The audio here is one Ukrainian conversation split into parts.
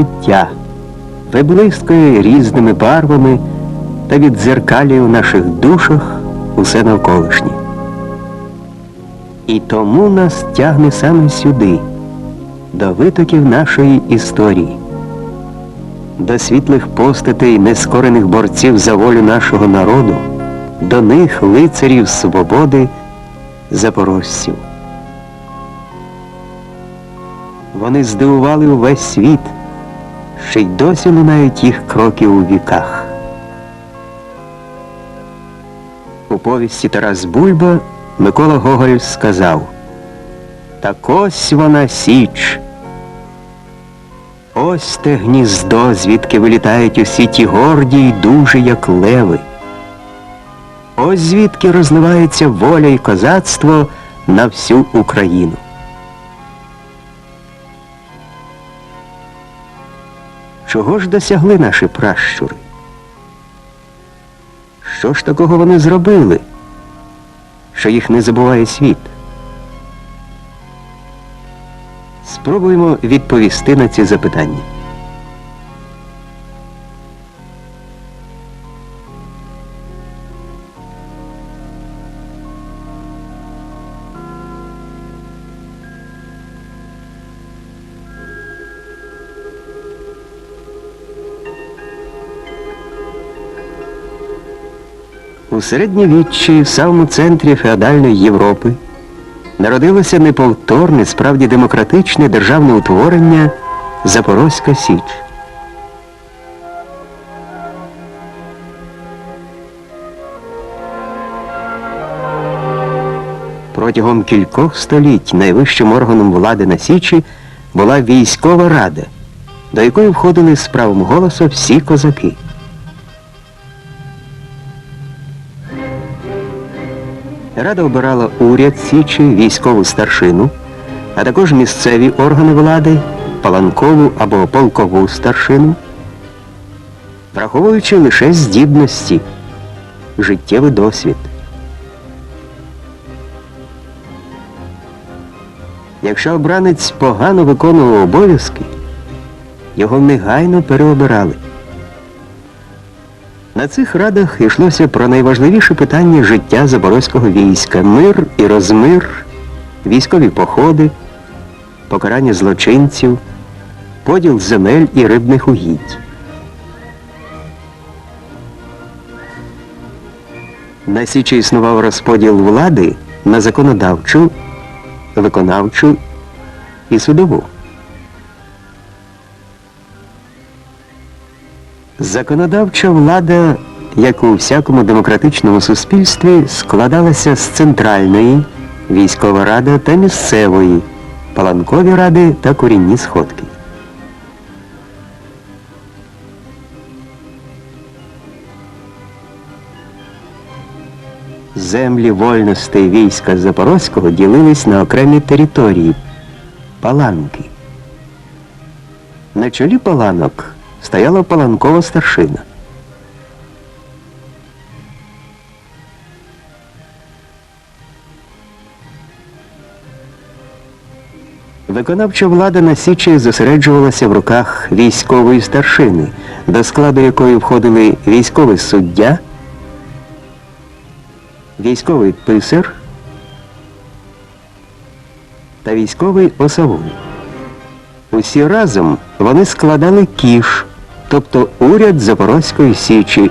Життя, виблискує різними барвами та віддзеркалює в наших душах усе навколишнє. І тому нас тягне саме сюди, до витоків нашої історії, до світлих постатей нескорених борців за волю нашого народу, до них лицарів свободи, запорожців. Вони здивували увесь світ, ще й досі лунають їх кроки у віках. У повісті Тарас Бульба Микола Гоголь сказав Так ось вона січ. Ось те гніздо, звідки вилітають усі ті горді й дужі, як леви. Ось звідки розливається воля і козацтво на всю Україну. Чого ж досягли наші пращури? Що ж такого вони зробили, що їх не забуває світ? Спробуємо відповісти на ці запитання. У середньовіччі, в самому центрі феодальної Європи, народилося неповторне, справді демократичне державне утворення Запорозька Січ. Протягом кількох століть найвищим органом влади на Січі була військова рада, до якої входили з правом голосу всі козаки. Рада обирала уряд Січі, військову старшину, а також місцеві органи влади, паланкову або полкову старшину, враховуючи лише здібності, життєвий досвід. Якщо обранець погано виконував обов'язки, його негайно переобирали. На цих радах йшлося про найважливіші питання життя Запорозького війська мир і розмир, військові походи, покарання злочинців, поділ земель і рибних угідь. На Січі існував розподіл влади на законодавчу, виконавчу і судову. Законодавча влада, як у всякому демократичному суспільстві, складалася з центральної, військова рада та місцевої, паланкові ради та корінні сходки. Землі вольностей війська Запорозького ділились на окремі території паланки. На чолі паланок стояла паланкова старшина. Виконавча влада на Січі зосереджувалася в руках військової старшини, до складу якої входили військовий суддя, військовий писар та військовий осавун. Усі разом вони складали кіш, тобто уряд Запорозької Січі,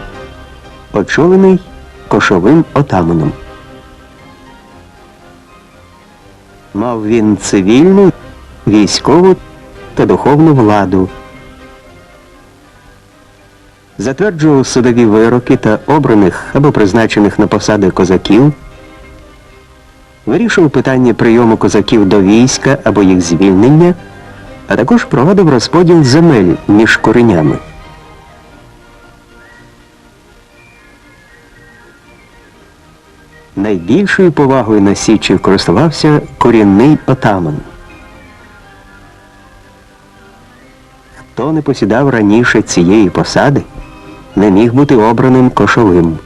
очолений кошовим отаманом. Мав він цивільну, військову та духовну владу. Затверджував судові вироки та обраних або призначених на посади козаків, вирішував питання прийому козаків до війська або їх звільнення а також проводив розподіл земель між коренями. Найбільшою повагою на Січі користувався корінний отаман. Хто не посідав раніше цієї посади, не міг бути обраним кошовим.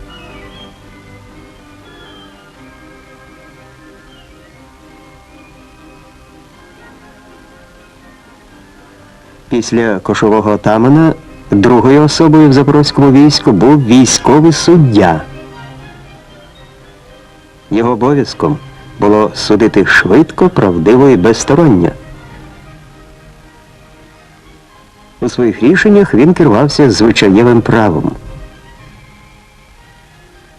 Після кошового отамана другою особою в запорозькому війську був військовий суддя. Його обов'язком було судити швидко, правдиво і безсторонньо. У своїх рішеннях він керувався звичаєвим правом.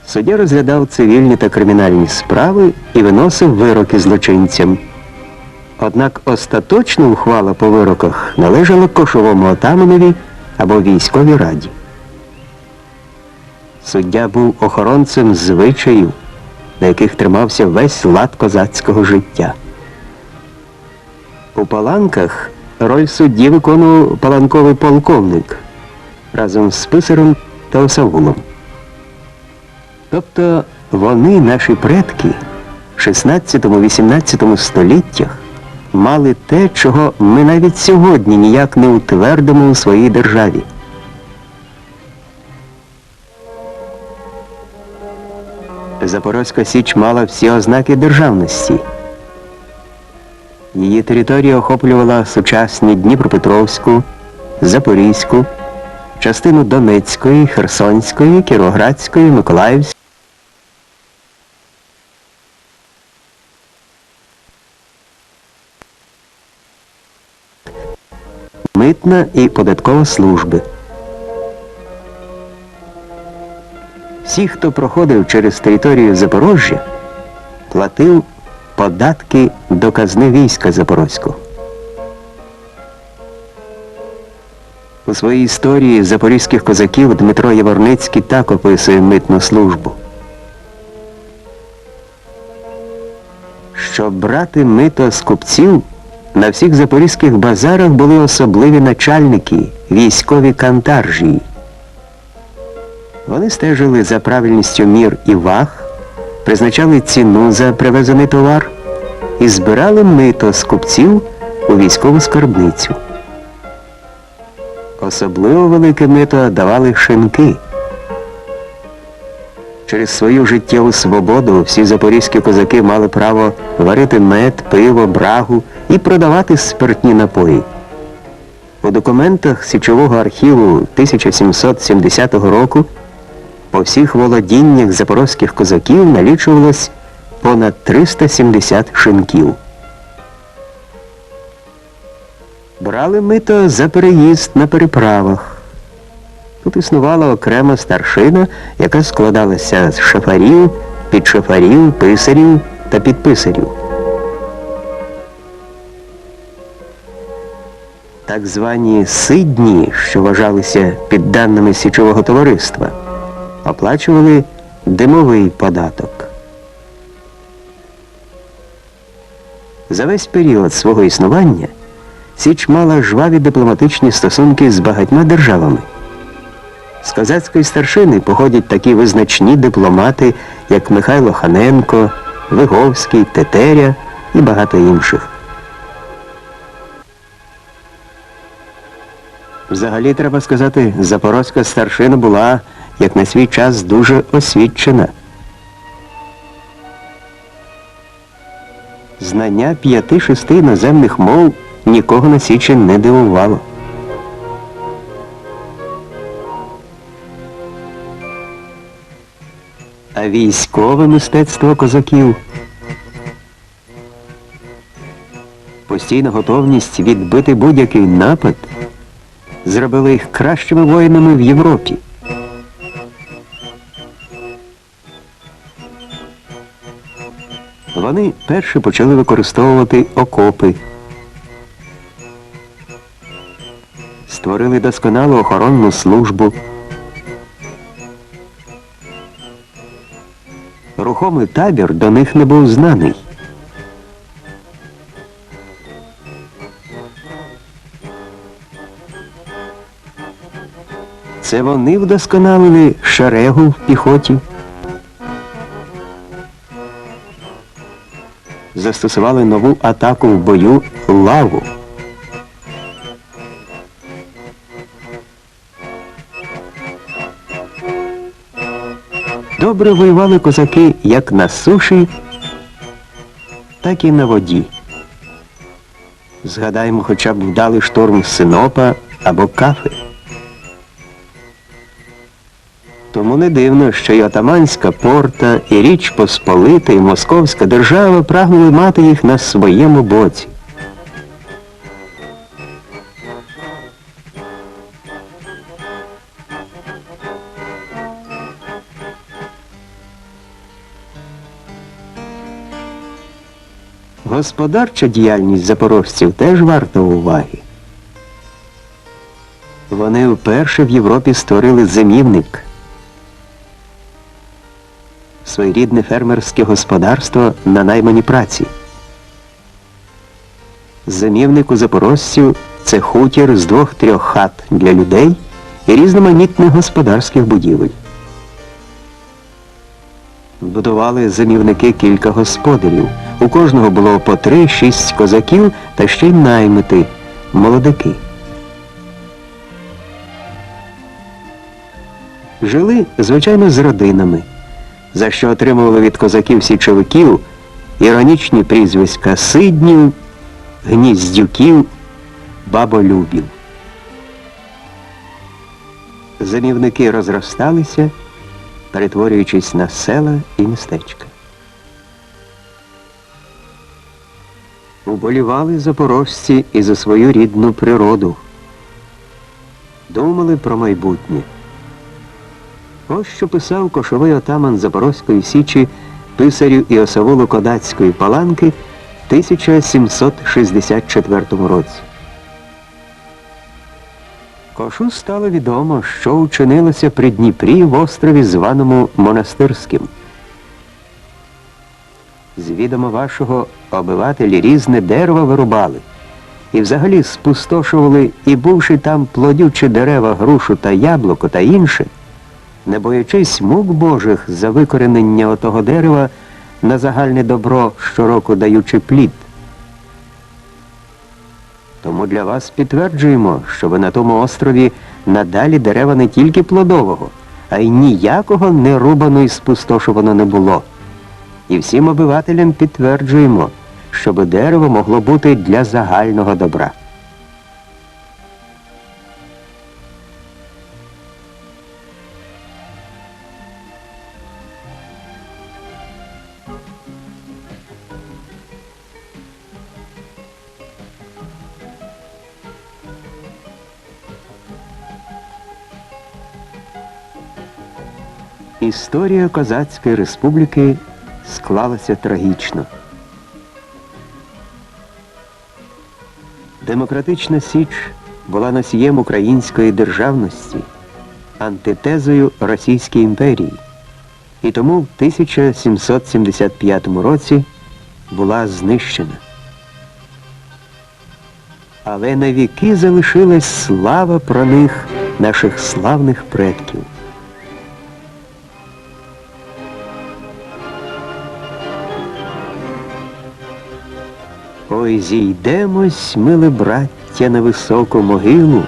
Суддя розглядав цивільні та кримінальні справи і виносив вироки злочинцям. Однак остаточна ухвала по вироках належала кошовому отаманові або військовій раді. Суддя був охоронцем звичаїв, на яких тримався весь лад козацького життя. У паланках роль судді виконував паланковий полковник разом з писарем та осавулом. Тобто вони, наші предки, в 16-18 століттях мали те, чого ми навіть сьогодні ніяк не утвердимо у своїй державі. Запорозька Січ мала всі ознаки державності. Її територія охоплювала сучасні Дніпропетровську, Запорізьку, частину Донецької, Херсонської, Кіровоградської, Миколаївської. Митна і податкова служби. Всі, хто проходив через територію Запорожжя, платив податки до казни війська Запорозького. У своїй історії запорізьких козаків Дмитро Яворницький так описує митну службу. Щоб брати мито з купців, на всіх запорізьких базарах були особливі начальники, військові кантаржії. Вони стежили за правильністю мір і ваг, призначали ціну за привезений товар і збирали мито з купців у військову скарбницю. Особливо велике мито давали шинки. Через свою життєву свободу всі запорізькі козаки мали право варити мед, пиво, брагу і продавати спиртні напої. У документах Січового архіву 1770 року по всіх володіннях запорозьких козаків налічувалось понад 370 шинків. Брали мито за переїзд на переправах. Тут існувала окрема старшина, яка складалася з шафарів, підшафарів, писарів та підписарів. Так звані сидні, що вважалися підданими січового товариства, оплачували димовий податок. За весь період свого існування Січ мала жваві дипломатичні стосунки з багатьма державами. З козацької старшини походять такі визначні дипломати, як Михайло Ханенко, Виговський, Тетеря і багато інших. Взагалі, треба сказати, запорозька старшина була, як на свій час, дуже освічена. Знання п'яти-шести іноземних мов нікого на Січі не дивувало. А військове мистецтво козаків. Постійна готовність відбити будь-який напад зробили їх кращими воїнами в Європі. Вони перші почали використовувати окопи. Створили досконалу охоронну службу. Рухомий табір до них не був знаний. Це вони вдосконалили шерегу в піхоті. Застосували нову атаку в бою лаву. Добре воювали козаки як на суші, так і на воді. Згадаємо хоча б вдалий штурм Синопа або Кафи. Тому не дивно, що й Отаманська порта, і Річ Посполита, і Московська держава прагнули мати їх на своєму боці. Господарча діяльність запорожців теж варта уваги. Вони вперше в Європі створили зимівник. Своєрідне фермерське господарство на наймані праці. Зимівник у запорожців це хутір з двох-трьох хат для людей і різноманітних господарських будівель. Будували зимівники кілька господарів. У кожного було по три-шість козаків та ще й наймити, молодики. Жили, звичайно, з родинами, за що отримували від козаків січовиків іронічні прізвиська Сиднів, Гніздюків, Баболюбів. Замівники розросталися, перетворюючись на села і містечка. Уболівали запорожці і за свою рідну природу. Думали про майбутнє. Ось що писав кошовий отаман Запорозької Січі писарю Іосавулу Кодацької паланки в 1764 році. Кошу стало відомо, що учинилося при Дніпрі в острові, званому Монастирським. З відома вашого обивателі різне дерево вирубали. І взагалі спустошували і бувши там плодючі дерева, грушу та яблуко та інше, не боячись мук Божих за викоренення отого дерева на загальне добро щороку даючи плід. Тому для вас підтверджуємо, щоб на тому острові надалі дерева не тільки плодового, а й ніякого не рубано і спустошувано не було. І всім обивателям підтверджуємо, щоб дерево могло бути для загального добра. Історія Козацької республіки склалася трагічно. Демократична Січ була носієм української державності, антитезою Російській імперії, і тому в 1775 році була знищена. Але навіки залишилась слава про них, наших славних предків. Ой, зійдемось, миле браття, на високу могилу,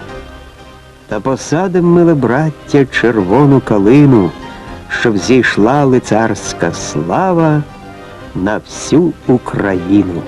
та посадим, миле браття, червону калину, щоб зійшла лицарська слава на всю Україну.